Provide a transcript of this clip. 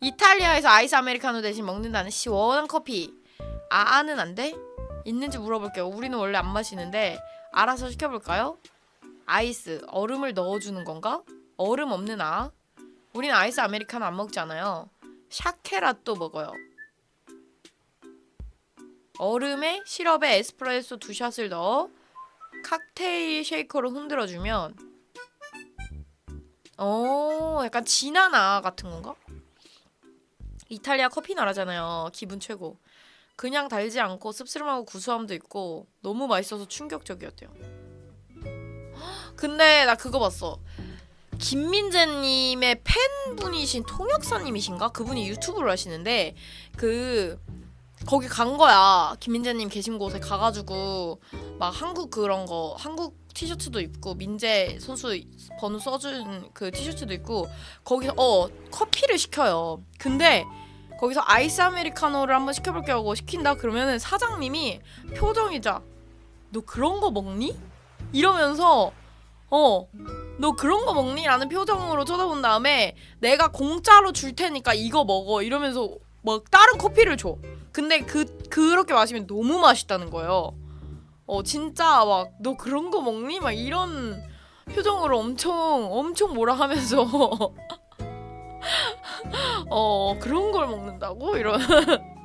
이탈리아에서 아이스 아메리카노 대신 먹는다는 시원한 커피. 아 아는 안 돼? 있는지 물어볼게요. 우리는 원래 안 마시는데 알아서 시켜볼까요? 아이스 얼음을 넣어주는 건가? 얼음 없는 아. 우리는 아이스 아메리카노 안 먹잖아요. 샤케라또 먹어요. 얼음에 시럽에 에스프레소 두 샷을 넣어 칵테일 쉐이커로 흔들어주면 어 약간 진한 아 같은 건가? 이탈리아 커피 나라잖아요. 기분 최고. 그냥 달지 않고 씁쓸하고 구수함도 있고 너무 맛있어서 충격적이었대요. 헉, 근데 나 그거 봤어. 김민재님의 팬분이신 통역사님이신가? 그분이 유튜브를 하시는데 그 거기 간 거야. 김민재님 계신 곳에 가가지고 막 한국 그런 거 한국 티셔츠도 입고 민재 선수 번호 써준 그 티셔츠도 입고 거기서 어 커피를 시켜요. 근데 거기서 아이스 아메리카노를 한번 시켜볼게 하고 시킨다 그러면은 사장님이 표정이자 너 그런 거 먹니? 이러면서 어 너 그런 거 먹니? 라는 표정으로 쳐다본 다음에 내가 공짜로 줄 테니까 이거 먹어 이러면서 막 다른 커피를 줘. 근데 그 그렇게 마시면 너무 맛있다는 거예요. 어 진짜 막 너 그런 거 먹니? 막 이런 표정으로 엄청 엄청 뭐라 하면서 어 그런 걸 먹는다고? 이런